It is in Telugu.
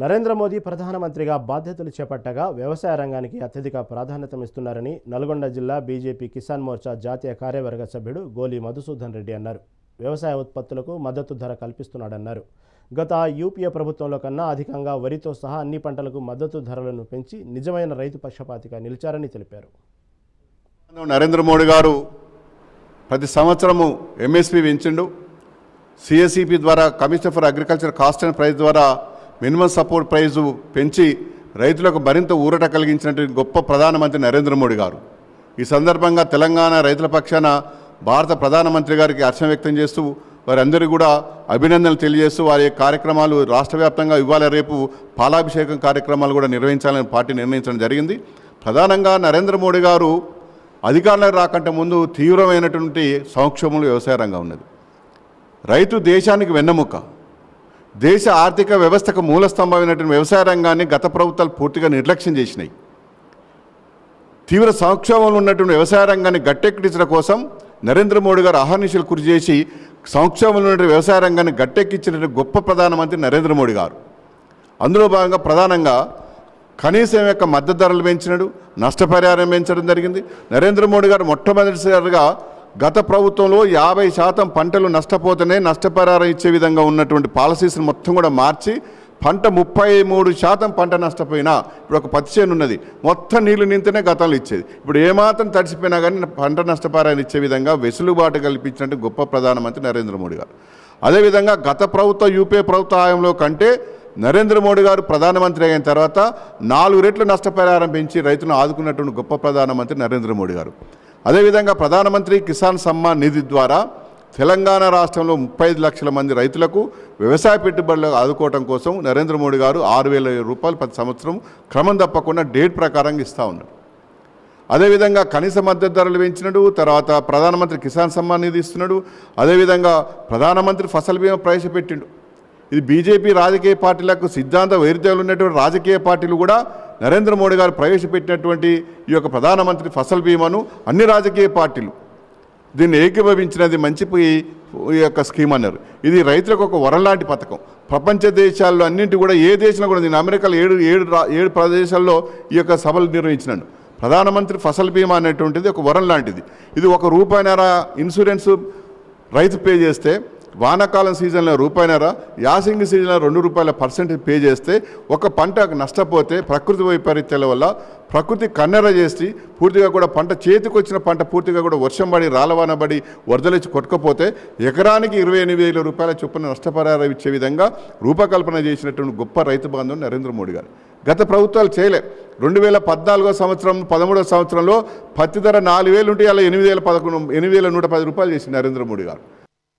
నరేంద్ర మోదీ ప్రధానమంత్రిగా బాధ్యతలు చేపట్టగా వ్యవసాయ రంగానికి అత్యధిక ప్రాధాన్యతనిస్తున్నారని నల్గొండ జిల్లా బీజేపీ కిసాన్ మోర్చా జాతీయ కార్యవర్గ సభ్యుడు గోలి మధుసూదన్ రెడ్డి అన్నారు. వ్యవసాయ ఉత్పత్తులకు మద్దతు ధర కల్పిస్తున్నాడన్నారు. గత యూపీఏ ప్రభుత్వంలో కన్నా అధికంగా వరితో సహా అన్ని పంటలకు మద్దతు ధరలను పెంచి నిజమైన రైతు పక్షపాతిగా నిలిచారని తెలిపారు. నరేంద్ర మోడీ గారు ప్రతి సంవత్సరము ఎంఎస్పి పెంచిండు. సిఎస్ఈపి ద్వారా commission for agriculture cost and price ద్వారా మినిమం సపోర్ట్ ప్రైజు పెంచి రైతులకు మరింత ఊరట కలిగించినటువంటి గొప్ప ప్రధానమంత్రి నరేంద్ర మోడీ గారు. ఈ సందర్భంగా తెలంగాణ రైతుల పక్షాన భారత ప్రధానమంత్రి గారికి హర్షం వ్యక్తం చేస్తూ వారందరూ కూడా అభినందనలు తెలియజేస్తూ వారి కార్యక్రమాలు రాష్ట్ర వ్యాప్తంగా ఇవాళ రేపు పాలాభిషేకం కార్యక్రమాలు కూడా నిర్వహించాలని పార్టీ నిర్ణయించడం జరిగింది. ప్రధానంగా నరేంద్ర మోడీ గారు అధికారంలోకి రాకంటే ముందు తీవ్రమైనటువంటి సంక్షోభంలో వ్యవసాయ రంగం ఉన్నది. రైతు దేశానికి వెన్నెముక. దేశ ఆర్థిక వ్యవస్థకు మూల స్తంభమైనటువంటి వ్యవసాయ రంగాన్ని గత ప్రభుత్వాలు పూర్తిగా నిర్లక్ష్యం చేసినాయి. తీవ్ర సంక్షోభంలో ఉన్నటువంటి వ్యవసాయ రంగాన్ని గట్టెక్కించడం కోసం నరేంద్ర మోడీ గారు అహర్నిశలు కృషి చేసి సంక్షోభంలో ఉన్నటువంటి వ్యవసాయ రంగాన్ని గట్టెక్కించినటువంటి గొప్ప ప్రధానమంత్రి నరేంద్ర మోడీ గారు. అందులో భాగంగా ప్రధానంగా కనీసం యొక్క మద్దతు ధరలు పెంచినాడు నష్టపరిహారం పెంచడం జరిగింది. నరేంద్ర మోడీ గారు మొట్టమొదటిసారిగా గత ప్రభుత్వంలో యాభై శాతం పంటలు నష్టపోతేనే నష్టపరిహారం ఇచ్చే విధంగా ఉన్నటువంటి పాలసీస్ని మొత్తం కూడా మార్చి పంట ముప్పై మూడు శాతం పంట నష్టపోయినా ఇప్పుడు ఒక పత్తి చేను ఉన్నది. మొత్తం నీళ్ళు నింతనే గతంలో ఇచ్చేది. ఇప్పుడు ఏమాత్రం తడిసిపోయినా కానీ పంట నష్టపరిహారం ఇచ్చే విధంగా వెసులుబాటు కల్పించినట్టు గొప్ప ప్రధానమంత్రి నరేంద్ర మోడీ గారు. అదేవిధంగా గత ప్రభుత్వ యూపీఏ ప్రభుత్వ హయాంలో కంటే నరేంద్ర మోడీ గారు ప్రధానమంత్రి అయిన తర్వాత నాలుగు రెట్లు నష్టపరిహారం పెంచి రైతులను ఆదుకున్నటువంటి గొప్ప ప్రధానమంత్రి నరేంద్ర మోడీ గారు. అదేవిధంగా ప్రధానమంత్రి కిసాన్ సమ్మాన్ నిధి ద్వారా తెలంగాణ రాష్ట్రంలో ముప్పై ఐదు లక్షల మంది రైతులకు వ్యవసాయ పెట్టుబడులు ఆదుకోవడం కోసం నరేంద్ర మోడీ గారు ఆరు వేల రూపాయలు ప్రతి సంవత్సరం క్రమం తప్పకుండా డేట్ ప్రకారంగా ఇస్తూ ఉన్నారు. అదేవిధంగా కనీస మద్దతు ధరలు పెంచినడు తర్వాత ప్రధానమంత్రి కిసాన్ సమ్మాన్ నిధి ఇస్తున్నాడు అదేవిధంగా ప్రధానమంత్రి ఫసల్ బీమా ప్రవేశపెట్టిండు. ఇది బీజేపీ రాజకీయ పార్టీలకు సిద్ధాంత వైరుధ్యాలు ఉన్నటువంటి రాజకీయ పార్టీలు కూడా నరేంద్ర మోడీ గారు ప్రవేశపెట్టినటువంటి ఈ యొక్క ప్రధానమంత్రి ఫసల్ బీమాను అన్ని రాజకీయ పార్టీలు దీన్ని ఏకీభవించినది మంచి ఈ- యొక్క స్కీమ్ అన్నారు. ఇది రైతులకు ఒక వరం లాంటి పథకం. ప్రపంచ దేశాల్లో అన్నింటి కూడా ఏ దేశంలో కూడా నేను అమెరికాలో ఏడు ఏడు రా- ఏడు ప్రదేశాల్లో ఈ యొక్క సభలు నిర్వహించినాను ప్రధానమంత్రి ఫసల్ బీమా అనేటువంటిది ఒక వరం లాంటిది. ఇది ఒక రూపాయినర ఇన్సూరెన్స్ రైతు పే చేస్తే వానాకాలం సీజన్లో రూపాయినర? యాసింగి సీజన్లో రెండు రూపాయల పర్సెంటేజ్ పే చేస్తే ఒక పంట నష్టపోతే ప్రకృతి వైపరీత్యాల వల్ల ప్రకృతి కన్నెర చేసి పూర్తిగా కూడా పంట చేతికొచ్చిన పంట పూర్తిగా కూడా వర్షం పడి రాలవాన పడి వరదలొచ్చి కొట్టుకపోతే ఎకరానికి ఇరవై ఎనిమిది వేల రూపాయల చొప్పున నష్టపరిహారం ఇచ్చే విధంగా రూపకల్పన చేసినటువంటి గొప్ప రైతు బాంధవుడు నరేంద్ర మోడీ గారు. గత ప్రభుత్వాలు చేయలే. రెండు వేల పద్నాలుగో సంవత్సరం పదమూడవ సంవత్సరంలో పత్తి ధర నాలుగు వేలు ఉంటే అలా ఎనిమిది వేల పదకొండు ఎనిమిది వేల నూట పది రూపాయలు చేసింది నరేంద్ర మోడీ గారు.